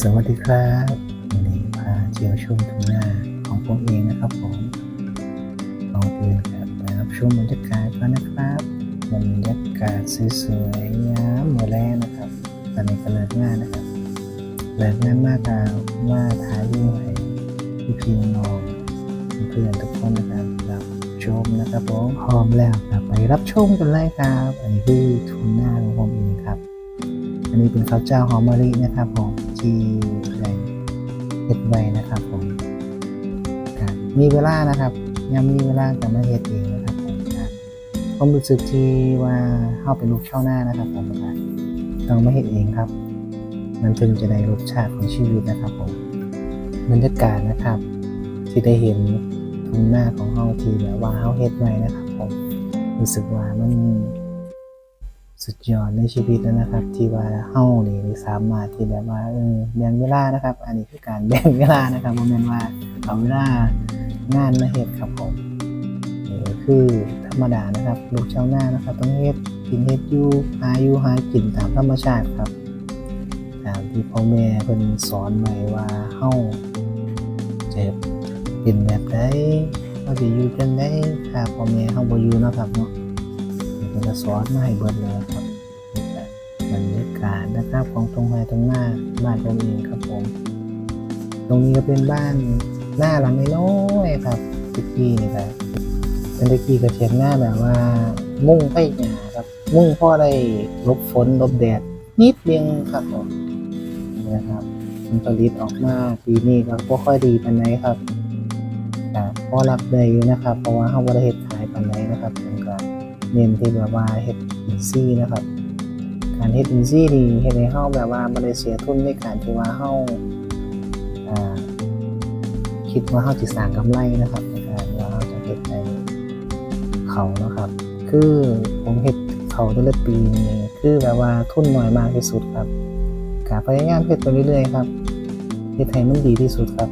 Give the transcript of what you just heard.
สวัสดีครับวันนี้พาเที่ยวชมทุ่งนาของผมเองนะครับผมลองเดินครับไปรับชมบรรยากาศกันนะครับบรรยากาศสวยๆงามเมื่อแรกนะครับ ตอนนี้ก็เลิกงานนะครับเลิกงานมากแล้วมาถ่ายรูปให้พี่พี่น้องเพื่อนทุกคนนะครับรับชมนะครับผมพร้อมแล้วครับไปรับชมกันเลยครับ อันนี้คือทุ่งนาของผมเองครับ อันนี้เป็นข้าวเจ้าหอมมะลินะครับผม ที่ได้เฮ็ดไว้นะครับผมครับมีเวลานะครับยังมีเวลาจะมาเฮ็ดเองนะครับผมครับความรู้สึกที่ว่าเข้าเป็นลูกเช่าหน้านะครับผมครับต้องมาเฮ็ดเองครับ มันถึงจะได้รสชาติของชีวิตนะครับผมบรรยากาศนะครับ ที่ได้เห็นทุ่งหน้าของเฮาที่แบบว่าเฮาเฮ็ดไว้นะครับผมรู้สึกว่ามัน สุดยอดในชีวิตแล้วนะครับ ที่ว่าเฮานี่สามารถที่แบบว่าเออแบ่งเวลานะครับ อันนี้คือการแบ่งเวลานะครับบ่แม่นว่าเอาเวลางานมาเฮ็ดครับผมนี่ก็คือธรรมดานะครับ ลูกชาวนานะครับ ต้องเฮ็ดกินเฮ็ดอยู่หาอยู่หากินตามธรรมชาติครับตามที่พ่อแม่เพิ่นสอนไว้ว่าเฮาจะเป็นแบบใดเฮาสิอยู่จังได๋ถ้าพ่อแม่เฮาบ่อยู่นะครับเนาะ มันจะสอนมาให้เบิดเลยครับนี่แหละบรรยากาศนะครับของตรงไฮตรงหน้าบ้านผมเองครับผม ตรงนี้ก็เป็นบ้านหน้าหลังน้อยครับตะกี้นี่ครับเป็นตะกี้ก็เทียนหน้าแบบว่า มุ่งไปหยาครับ มุ่งพ่อได้ลบฝนลบแดดนิดเดียวครับผมนะครับผลผลิตออกมาปีนี้ก็บ่ค่อยดีปานไหนครับแต่พอรับได้อยู่นะครับ เพราะว่าเฮาบ่ได้เฮ็ดขายปานไหนนะครับเป็นการ เน้นที่แบบว่าเฮ็ดอินซี่นะครับ การเฮ็ดอินซี่นี่เฮ็ดให้เฮาแบบว่าบ่ได้เสียทุนในการที่ว่าเฮาอ่าคิดว่าเฮาสิสร้างกำไรนะครับในการว่าเฮาจะเฮ็ดในเขานะครับ คือผมเฮ็ดเขาแต่ละปีนี่คือแบบว่าทุนน้อยมากที่สุดครับก็พยายามเฮ็ดไปเรื่อยๆครับเฮ็ดให้มันดีที่สุดครับ